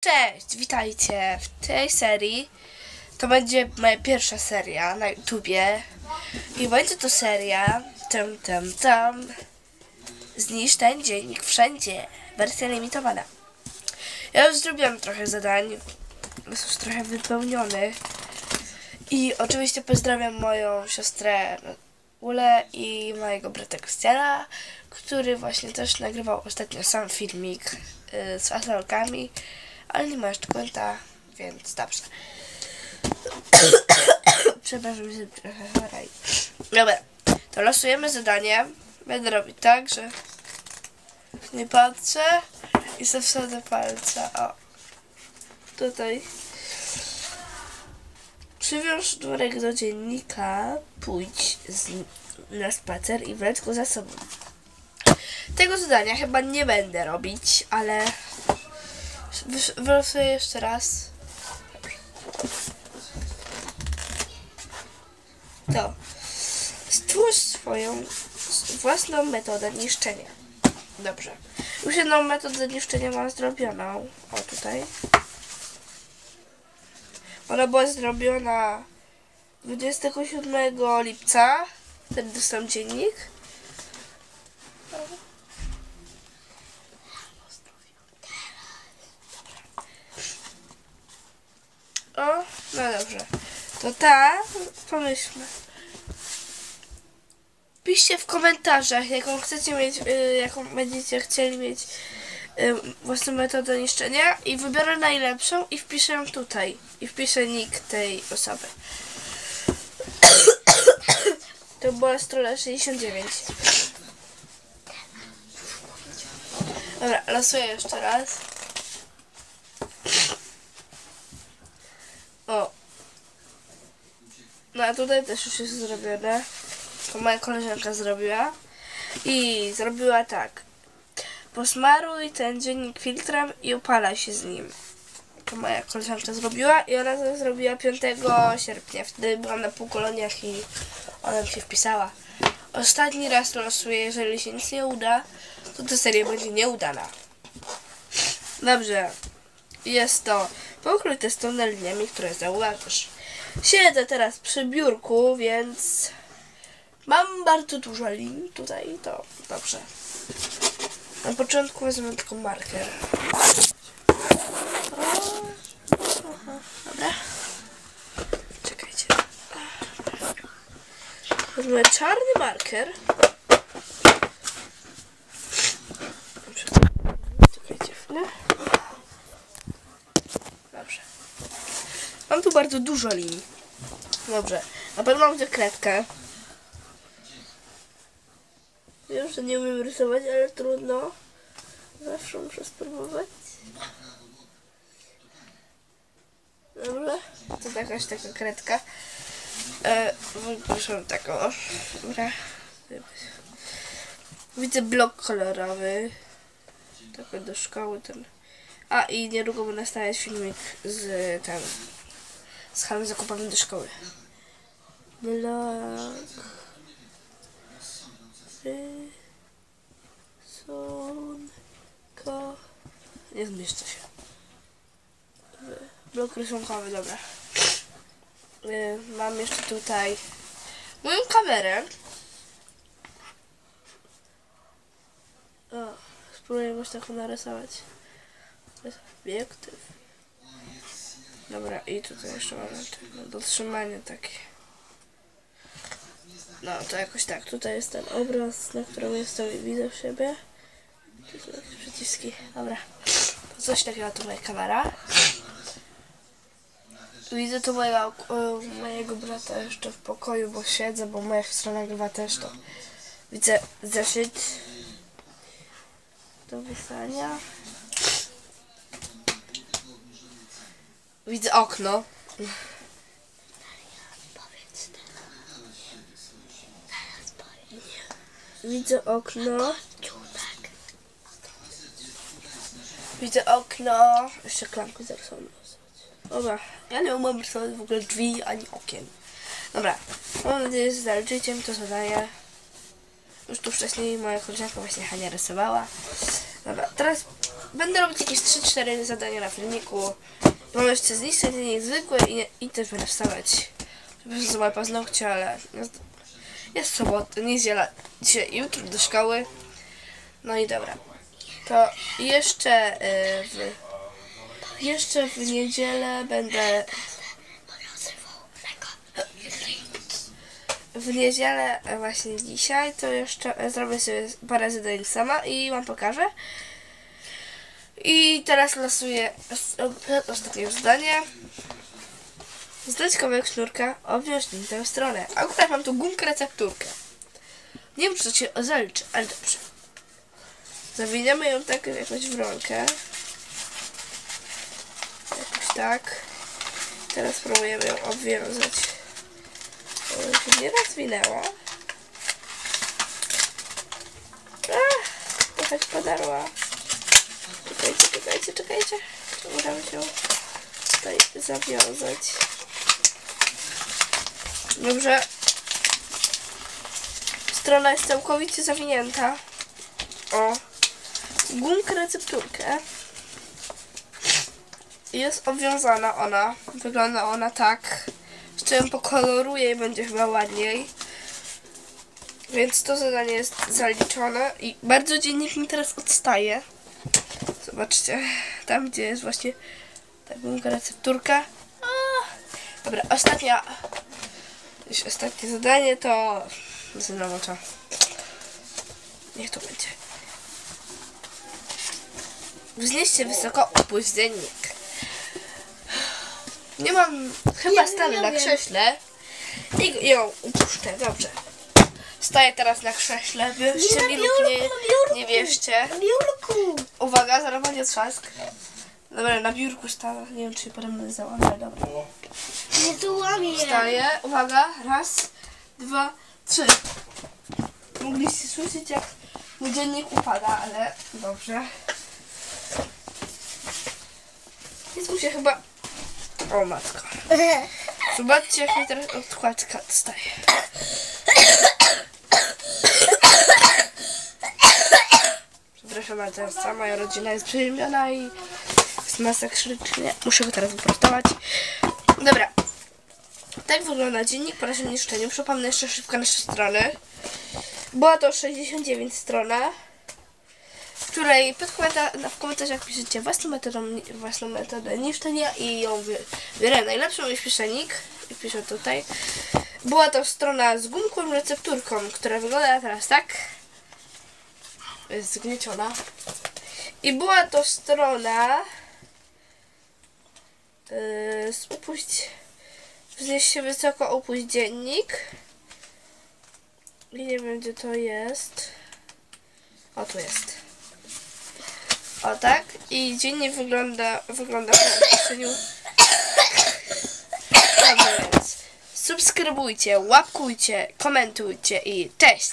Cześć, witajcie w tej serii. To będzie moja pierwsza seria na YouTubie. I będzie to seria tam, tam, tam. Zniszcz ten dziennik wszędzie. Wersja limitowana. Ja już zrobiłam trochę zadań. Jest już trochę wypełniony. I oczywiście pozdrawiam moją siostrę Ulę i mojego brata Krystiana, który właśnie też nagrywał ostatnio sam filmik y, z fasolkami, ale nie ma jeszcze konta, więc dobrze. Przepraszam, że trochę choraj. Dobra, to losujemy zadanie. Będę robić tak, że nie patrzę i sobie wsadzę palca. O, tutaj. Przywiąż dworek do dziennika, pójdź z, na spacer i wleć go za sobą. Tego zadania chyba nie będę robić, ale wylosuję jeszcze raz. To stwórz swoją własną metodę niszczenia. Dobrze. Już jedną metodę niszczenia mam zrobioną. O tutaj. Ona była zrobiona 27 lipca. Wtedy dostałem dziennik. O, no dobrze. To ta, pomyślmy. Piszcie w komentarzach, jaką chcecie mieć, y, jaką będziecie chcieli mieć y, własną metodę niszczenia i wybiorę najlepszą i wpiszę ją tutaj. I wpiszę nick tej osoby. To była strona 69. Dobra, losuję jeszcze raz. O. No a tutaj też już jest zrobione. To moja koleżanka zrobiła. I zrobiła tak. Posmaruj ten dziennik filtrem i opalaj się z nim. To moja koleżanka zrobiła i ona to zrobiła 5 sierpnia. Wtedy byłam na półkoloniach i ona mi się wpisała. Ostatni raz losuję, jeżeli się nic nie uda, to ta seria będzie nieudana. Dobrze. Jest to pokrój testowne liniami, które zauważysz. Siedzę teraz przy biurku, więc mam bardzo dużo linii tutaj, to dobrze. Na początku wezmę tylko marker. Dobra. Czekajcie. Wezmę czarny marker. Czekajcie chwilę. Dobrze. Mam tu bardzo dużo linii. Dobrze. Na pewno mam tę kredkę. Wiem, że nie umiem rysować, ale trudno. Zawsze muszę spróbować. Dobrze. To jakaś taka kredka. E, proszę taką. Dobra. Widzę blok kolorowy. Taki do szkoły ten. A i niedługo będę stawiać filmik z ten. Z halą zakupami do szkoły. Blok. Rysunko. Nie zmieszczę się. Blok rysunkowy, dobra. Y, Mam jeszcze tutaj moją kamerę. O, spróbuję jakoś taką narysować. To jest obiektyw. Dobra, i tutaj jeszcze mamy tego dotrzymanie takie. No, to jakoś tak. Tutaj jest ten obraz, na którym jestem i widzę siebie. Tu są jakieś przyciski. Dobra. Coś takiego to moja kamera. Widzę tu mojego, e, mojego brata jeszcze w pokoju, bo siedzę, bo moja siostra nagrywa też to. Widzę zeszyt do wysłania. Widzę okno. Widzę okno. Widzę okno. Jeszcze klamkę zarysować. Dobra, ja nie umiem rysować w ogóle drzwi ani okien. Dobra, mam nadzieję, że zaliczycie mi to zadanie. Już tu wcześniej moja koleżanka właśnie Hania rysowała. Dobra, teraz będę robić jakieś 3-4 zadania na filmiku. Mam jeszcze zniszczyć niezwykłe i, nie- i też będę wstawać. Przepraszam za moje ale jest, jest sobota, niedziela, dzisiaj jutro do szkoły. No i dobra. To jeszcze y, w, jeszcze w niedzielę będę w niedzielę e, właśnie dzisiaj to jeszcze e, zrobię sobie parę zadań sama i wam pokażę. I teraz o- ostatnie zdanie. Zdać kawałek sznurka, obwiąż nim tę stronę. Akurat mam tu gumkę recepturkę. Nie wiem, czy to się zaliczy, ale dobrze. Zawiniemy ją tak jakoś w rolkę. Jakoś tak. Teraz spróbujemy ją obwiązać. Ona się nie rozwinęła. Ach, trochę podarła. Czekajcie, czekajcie, czekajcie. Uda mi się tutaj zawiązać. Dobrze. Strona jest całkowicie zawinięta. O. Gumkę recepturkę. Jest obwiązana ona. Wygląda ona tak. Jeszcze ją pokoloruję i będzie chyba ładniej. Więc to zadanie jest zaliczone i bardzo dziennik mi teraz odstaje. Zobaczcie, tam gdzie jest właśnie ta gumka recepturka. A, Dobra, ostatnia już ostatnie zadanie to znowu to niech to będzie. Wznieście wysoko opuść dziennik. Nie mam, chyba Ja stanę nie na krześle i ją upuszczę, dobrze. Staję teraz na krześle, wierzcie mi lub biurku, nie, nie wierzcie. Na biurku. Uwaga, zaraz będzie trzask. Dobra, na biurku stanę, nie wiem czy się pode mną załamę, dobra. Nie tu łamie. Staję, uwaga, raz, dwa, trzy. Mogliście słyszeć jak mój dziennik upada, ale dobrze. Jest mu się chyba... O matko. Zobaczcie jak mi teraz odkładka odstaje. Przepraszam, teraz cała moja rodzina jest przeziębiona i jest masakrycznie. Muszę go teraz wyprostować. Dobra. Tak wygląda dziennik po naszym niszczeniu. Przypomnę jeszcze szybko nasze strony. Była to 69 strona, w której pod komenta- w komentarzach piszecie własną metodą, własną metodę niszczenia i ją wy- wybierałem najlepszą i pieszenik. I piszę tutaj. Była to strona z gumką recepturką, która wygląda teraz tak. Zgnieciona. I była to strona yy, z upuść wznieść się wysoko, upuść dziennik. I nie wiem gdzie to jest. O, tu jest. O tak. I dziennik wygląda, wygląda w. Dobrze więc. Subskrybujcie, łapkujcie, komentujcie i cześć!